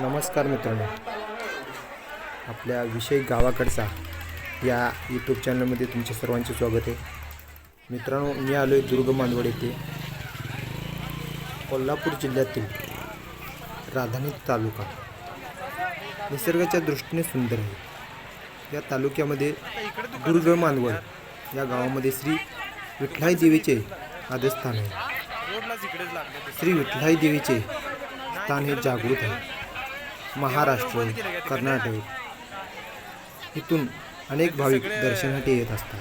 नमस्कार मित्रांनो. आपल्या विषय गावाकडचा या यूट्यूब चॅनलमध्ये तुमचे सर्वांचे स्वागत आहे. मित्रांनो मी आलो आहे दुर्ग मांदवड येथे. कोल्हापूर जिल्ह्यातील राधानी तालुका. निसर्गाच्या दृष्टीने सुंदर आहे. या तालुक्यामध्ये दुर्ग मांदवड या गावामध्ये श्री विठ्ठलाई देवीचे आदस्थान आहे. श्री विठ्ठलाई देवीचे स्थान हे जागृत आहे. महाराष्ट्र कर्नाटक इथून अनेक भाविक दर्शनासाठी येत असतात.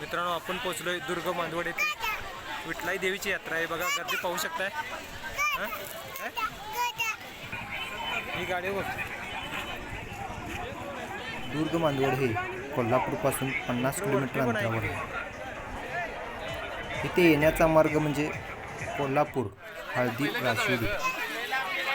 मित्रांनो आपण पोहोचलोय दुर्ग मांदवड येथे. विठलाई देवीची यात्रा आहे. बघा गर्दी पाहू शकताय. हा? ही? गाडी बघ. दुर्ग मांदवड हे कोल्हापूरपासून पन्नास किलोमीटर अंतरावर आहे. इथे येण्याचा मार्ग म्हणजे कोल्हापूर हळदी राशिवडी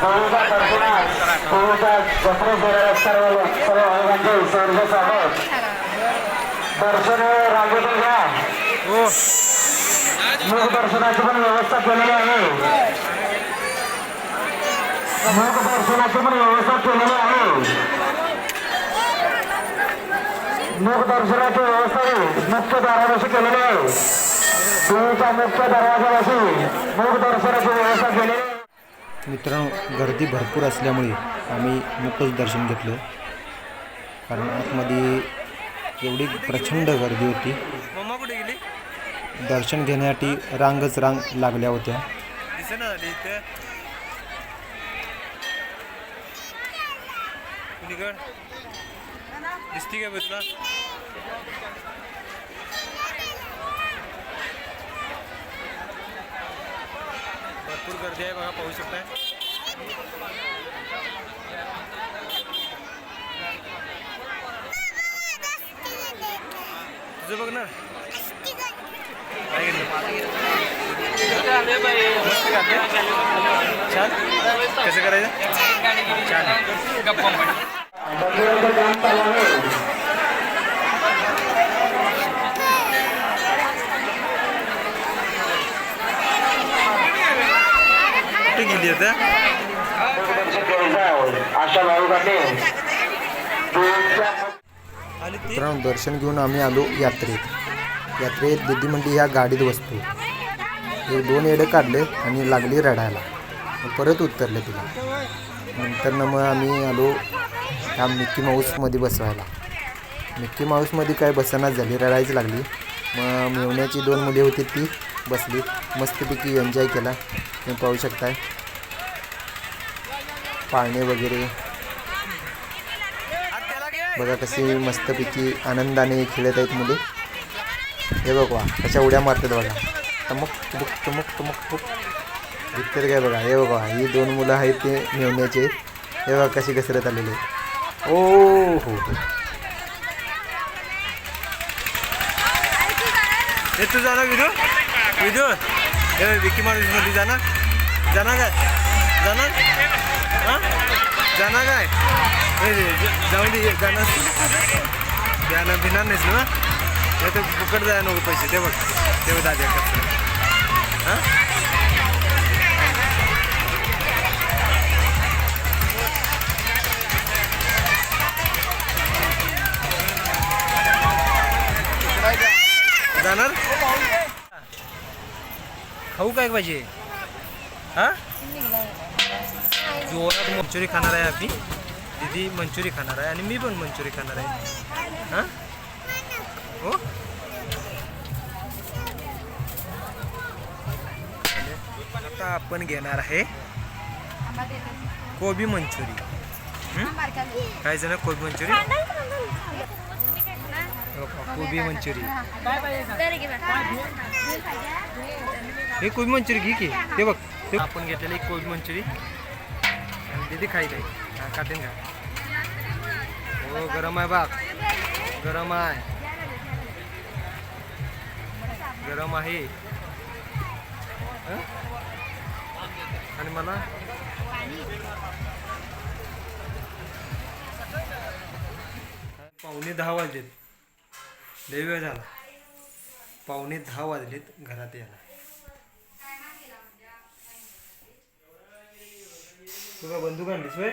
Comunità personale, comunità costruzione osservano, sono avanti, sono due sapori. Persone raggiunte già. మూడు దర్శనార్థం వ్యవస్థ పిల్లలు మూడు దర్శనార్థం వ్యవస్థ పిల్లలు మూడు దర్శనార్థం వ్యవస్థలు ముఖ్య ధారాదశి పిల్లలు ముఖ్య ధారాదశి మూడు దర్శనార్థం వ్యవస్థ పిల్లలు मित्रांनो गर्दी भरपूर असल्यामुळे आम्ही मुकच दर्शन घेतलं. कारण आतमध्ये एवढी प्रचंड गर्दी होती. दर्शन घेण्यासाठी रांगच रांग लागल्या होत्या. दिसती काय भरपूर गर्दी आहे बघा पाहू शकताय तुझं बघ ना काय घेतलं मस्त छान कसं करायचं छान कुठे गेली आता दर्शन मित्रांनो घेऊन आम्ही आलो यात्रेत. यात्रेत दिदी म्हणली ह्या गाडीत बसतो. एक दोन येडे काढले आणि लागली रडायला. परत उतरले तिला. नंतर ना मग आम्ही आलो ह्या मिक्की माऊसमध्ये बसवायला. मिक्की माऊसमध्ये काय बसनाच झाली रडायची लागली. मग मेवण्याची दोन मुली होती ती. बसली. मस्तपैकी एन्जॉय केला. तुम्ही पाहू शकताय. पाळणे वगैरे. बघा कशी मस्तपैकी आनंदाने खेळत आहेत मुले. हे बघ वा कशा उड्या मारतात बघा. टमुक टमुक टमुक टमुक टमुक. दिसतात काय बघा हे बघा ही दोन मुलं आहेत ते मेवण्याचे. हे बघा कशी घसरत आलेले ओ हो हो हे हे विकी माणूसमध्ये जाणार? जाणार काय? जाणार? हां? जाणार काय? जाऊन दे जाणार. जाणार भिणार नाहीस ना? नाही तर फुकट जाय नको पैसे. ते बघ ते बघ दादा हां? जाणार? खाऊ काय पाहिजे हा? जोरात मंचुरी खाणार आहे आम्ही. दीदी मंचुरी खाणार आहे आणि मी पण मंचुरी खाणार आहे. हा? हो? आता आपण घेणार आहे कोबी मंचुरी. काय जण कोबी मंचुरी. कोबी मंचुरी. हे कोबी मंचुरी घे की. ते बघ. ते आपण घेतलेली कोबी मंचुरी. आणि दीदी खायला. आहे काटेन का हो गरम आहे बाग. गरम आहे. गरम आहे? आणि मला? पावणे दहा वाजलेत. लय वेळ झाला. पावणे दहा वाजलेत घरात यायला. तू का बंदूक आणलीस वय